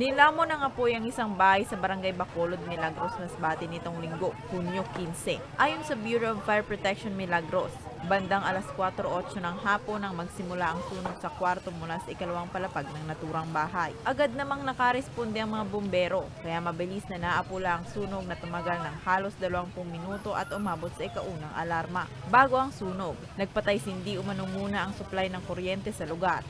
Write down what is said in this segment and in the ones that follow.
Nilamo ng apoy ang isang bahay sa barangay Bacolod, Milagros, Masbate nitong linggo, Hunyo 15. Ayon sa Bureau of Fire Protection Milagros, bandang alas 4.08 ng hapon nang magsimula ang sunog sa kwarto mula sa ikalawang palapag ng naturang bahay. Agad namang nakaresponde ang mga bumbero, kaya mabilis na naapula ang sunog na tumagal ng halos 20 minuto at umabot sa ikaunang alarma. Bago ang sunog, nagpatay sindi umano muna ang supply ng kuryente sa lugar.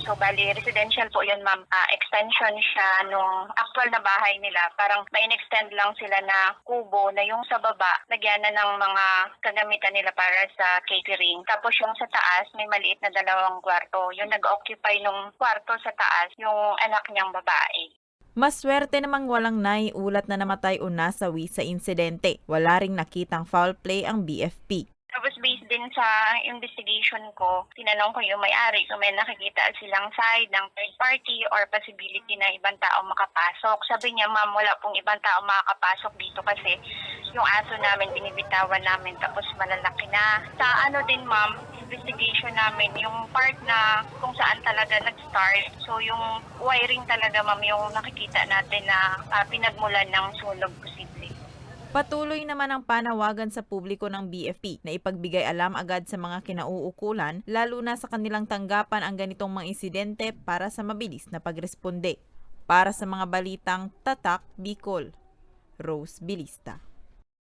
So, bali, residential po yun, ma'am. Ah, extension siya nung actual na bahay nila. Parang may extend lang sila na kubo na yung sa baba, nagyan na ng mga kagamitan nila para sa catering. Tapos yung sa taas, may maliit na dalawang kwarto. Yung nag-occupy nung kwarto sa taas, yung anak niyang babae. Maswerte namang walang naiulat na namatay o nasawi sa insidente. Wala ring nakitang foul play ang BFP. Din sa investigation ko, tinanong ko yung may-ari kung may nakikita silang side ng third party or possibility na ibang tao makapasok. Sabi niya, ma'am, wala pong ibang tao makakapasok dito kasi yung aso namin binibitawan namin tapos malalaki na. Sa ano din, ma'am, investigation namin, yung part na kung saan talaga nag-start. So yung wiring talaga, ma'am, yung nakikita natin na ah, pinagmulan ng sunog. Patuloy naman ang panawagan sa publiko ng BFP na ipagbigay alam agad sa mga kinauukulan lalo na sa kanilang tanggapan ang ganitong mga insidente para sa mabilis na pagresponde. Para sa mga balitang Tatak Bicol, Rose Bilista.